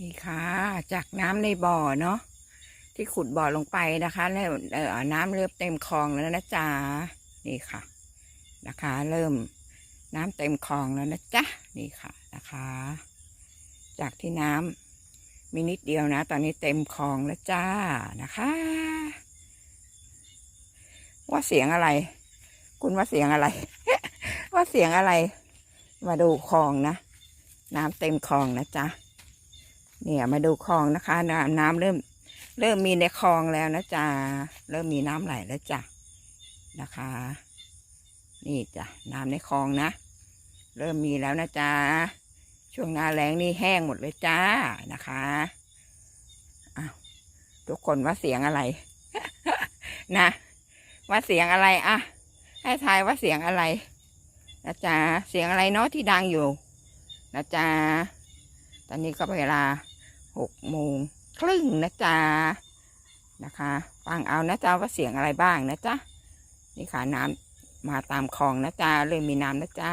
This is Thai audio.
นี่ค่ะ จากน้ำในบ่อเนาะที่ขุดบ่อลงไปนะคะแล้วเออน้ำเริ่มเต็มคลองแล้วนะจ๊ะนี่ค่ะ นะคะ เริ่มน้ำเต็มคลองแล้วนะจ๊ะนี่ค่ะนะคะ จากที่น้ำมีนิดเดียวนะ ตอนนี้เต็มคลองแล้วจ้านะคะ ว่าเสียงอะไร คุณว่าเสียงอะไร ว่าเสียงอะไร มาดูคลองนะ น้ำเต็มคลองนะจ๊ะ เนี่ยมาดูคลองนะคะน้ำน้ำเริ่ม เริ่มมีในคลองแล้วนะจ๊ะเริ่มมีน้ำไหลแล้วจ้ะนะคะ นี่จ้ะน้ำในคลองนะ เริ่มมีแล้วนะจ๊ะช่วงหน้าแล้งนี่แห้งหมดเลยจ้านะคะอ้าวทุกคนว่าเสียงอะไร นะ ว่าเสียงอะไรอะให้ทายว่าเสียงอะไรนะจ๊ะเสียงอะไรเนาะที่ดังอยู่นะจ๊ะตอนนี้ก็เวลา หกโมงครึ่งนะจ๊ะนะคะฟังเอานะจ๊ะว่าเสียงอะไรบ้างนะจ๊ะนี่ค่ะน้ำมาตามคลองนะจ๊ะเริ่มมีน้ำนะจ๊ะ